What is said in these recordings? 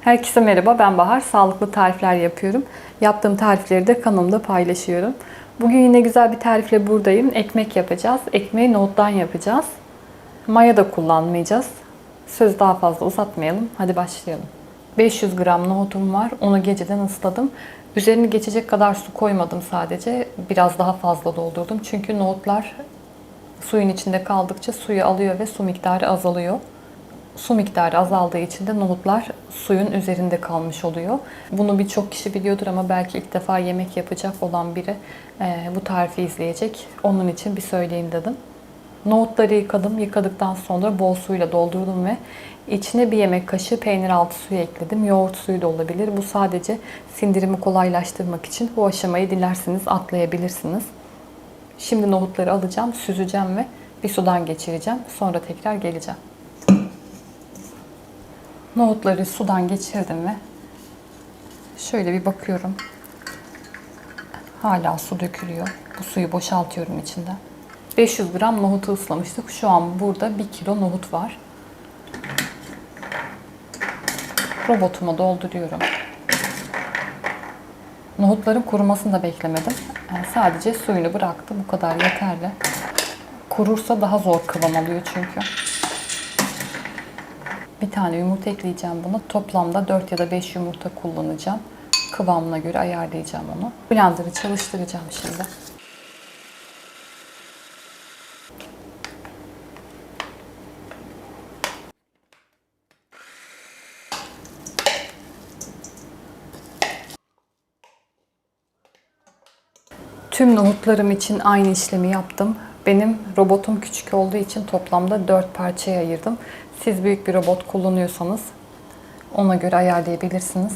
Herkese merhaba, ben Bahar. Sağlıklı tarifler yapıyorum. Yaptığım tarifleri de kanalımda paylaşıyorum. Bugün yine güzel bir tarifle buradayım. Ekmek yapacağız. Ekmeği nohuttan yapacağız. Maya da kullanmayacağız. Sözü daha fazla uzatmayalım. Hadi başlayalım. 500 gram nohutum var. Onu geceden ısladım. Üzerini geçecek kadar su koymadım sadece. Biraz daha fazla doldurdum. Çünkü nohutlar suyun içinde kaldıkça suyu alıyor ve su miktarı azalıyor. Su miktarı azaldığı için de nohutlar suyun üzerinde kalmış oluyor. Bunu birçok kişi biliyordur ama belki ilk defa yemek yapacak olan biri e, bu tarifi izleyecek. Onun için bir söyleyeyim dedim. Nohutları yıkadım. Yıkadıktan sonra bol suyla doldurdum ve içine bir yemek kaşığı peynir altı suyu ekledim. Yoğurt suyu da olabilir. Bu sadece sindirimi kolaylaştırmak için. Bu aşamayı dilerseniz atlayabilirsiniz. Şimdi nohutları alacağım, süzeceğim ve bir sudan geçireceğim. Sonra tekrar geleceğim. Nohutları sudan geçirdim ve şöyle bir bakıyorum. Hala su dökülüyor. Bu suyu boşaltıyorum içinden. 500 gram nohutu ıslamıştık. Şu an burada 1 kilo nohut var. Robotuma dolduruyorum. Nohutların kurumasını da beklemedim. Yani sadece suyunu bıraktım. Bu kadar yeterli. Kurursa daha zor kıvam alıyor çünkü. Bir tane yumurta ekleyeceğim buna. Toplamda 4 ya da 5 yumurta kullanacağım. Kıvamına göre ayarlayacağım onu. Blender'ı çalıştıracağım şimdi. Tüm nohutlarım için aynı işlemi yaptım. Benim robotum küçük olduğu için toplamda 4 parçaya ayırdım. Siz büyük bir robot kullanıyorsanız ona göre ayarlayabilirsiniz.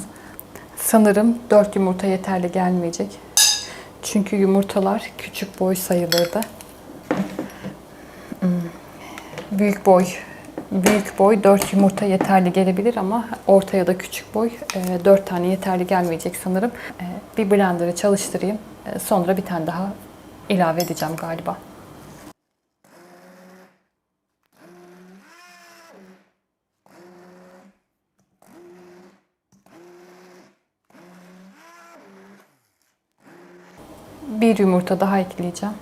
Sanırım 4 yumurta yeterli gelmeyecek. Çünkü yumurtalar küçük boy sayılırdı. Hmm. Büyük boy büyük boy 4 yumurta yeterli gelebilir ama orta ya da küçük boy 4 tane yeterli gelmeyecek sanırım. E, Bir blender'ı çalıştırayım. E, Sonra bir tane daha ilave edeceğim galiba. Bir yumurta daha ekleyeceğim.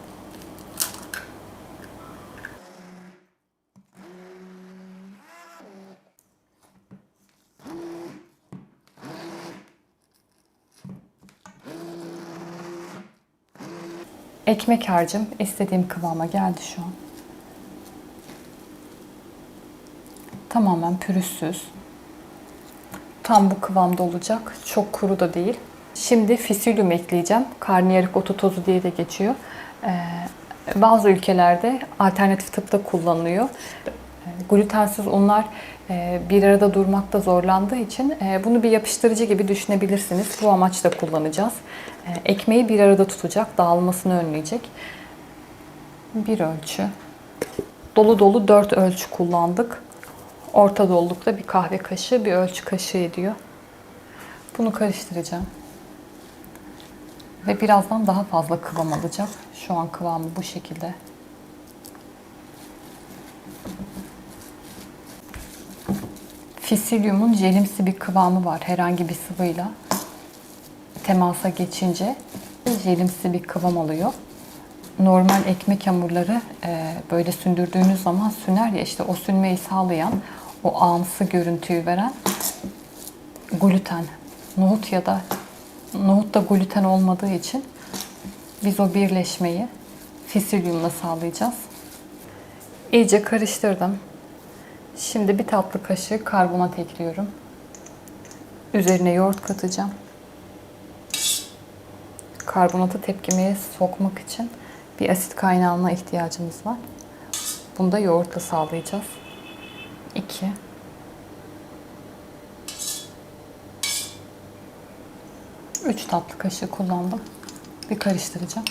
Ekmek harcım istediğim kıvama geldi şu an. Tamamen pürüzsüz. Tam bu kıvamda olacak. Çok kuru da değil. Şimdi fisilyum ekleyeceğim. Karnıyarık otu tozu diye de geçiyor. Ee, bazı ülkelerde alternatif tıpta kullanılıyor. Ee, Glutensiz unlar e, bir arada durmakta zorlandığı için e, bunu bir yapıştırıcı gibi düşünebilirsiniz. Bu amaçla kullanacağız. E, Ekmeği bir arada tutacak, dağılmasını önleyecek. Bir ölçü. Dolu dolu 4 ölçü kullandık. Orta dolulukta bir kahve kaşığı, bir ölçü kaşığı ediyor. Bunu karıştıracağım. Ve birazdan daha fazla kıvam alacak. Şu an kıvamı bu şekilde. Fisilyumun jelimsi bir kıvamı var herhangi bir sıvıyla. Temasa geçince jelimsi bir kıvam alıyor. Normal ekmek hamurları e, böyle sündürdüğünüz zaman süner ya işte o sünmeyi sağlayan, o ağımsı görüntüyü veren gluten. Nohut ya da nohut da gluten olmadığı için biz o birleşmeyi fisilyumla sağlayacağız. İyice karıştırdım. Şimdi bir tatlı kaşığı karbonat ekliyorum. Üzerine yoğurt katacağım. Karbonatı tepkimeye sokmak için bir asit kaynağına ihtiyacımız var. Bunu da yoğurtla sağlayacağız. 2 3 tatlı kaşığı kullandım. Bir karıştıracağım.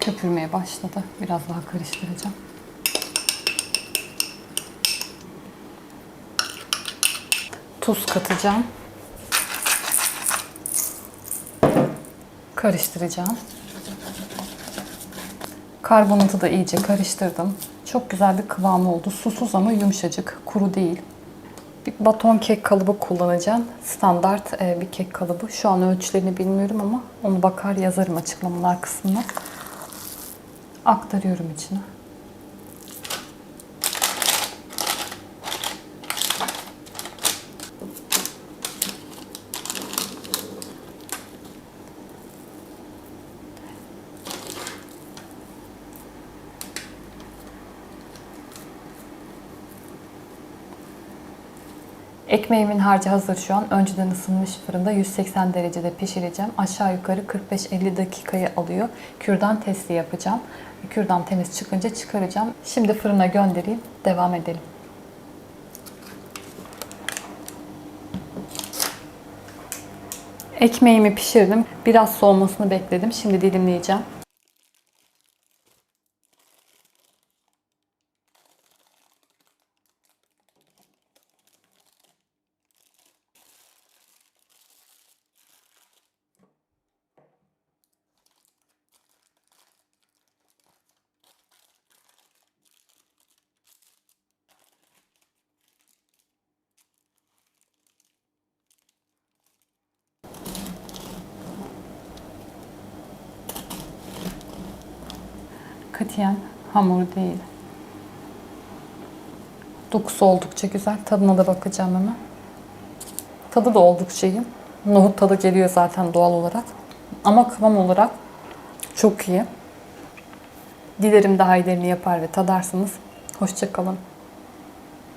Köpürmeye başladı. Biraz daha karıştıracağım. Tuz katacağım. Karıştıracağım. Karbonatı da iyice karıştırdım. Çok güzel bir kıvamı oldu. Susuz ama yumuşacık, kuru değil. Bir baton kek kalıbı kullanacağım. Standart e, bir kek kalıbı. Şu an ölçülerini bilmiyorum ama onu bakar yazarım açıklamalar kısmına. Aktarıyorum içine. Ekmeğimin harcı hazır şu an. Önceden ısınmış fırında 180 derecede pişireceğim. Aşağı yukarı 45-50 dakikayı alıyor. Kürdan testi yapacağım. Kürdan temiz çıkınca çıkaracağım. Şimdi fırına göndereyim. Devam edelim. Ekmeğimi pişirdim. Biraz soğumasını bekledim. Şimdi dilimleyeceğim. Katiyen hamur değil. Dokusu oldukça güzel. Tadına da bakacağım hemen. Tadı da oldukça iyi. Nohut tadı geliyor zaten doğal olarak. Ama kıvam olarak çok iyi. Dilerim daha iyilerini yapar ve tadarsınız. Hoşçakalın.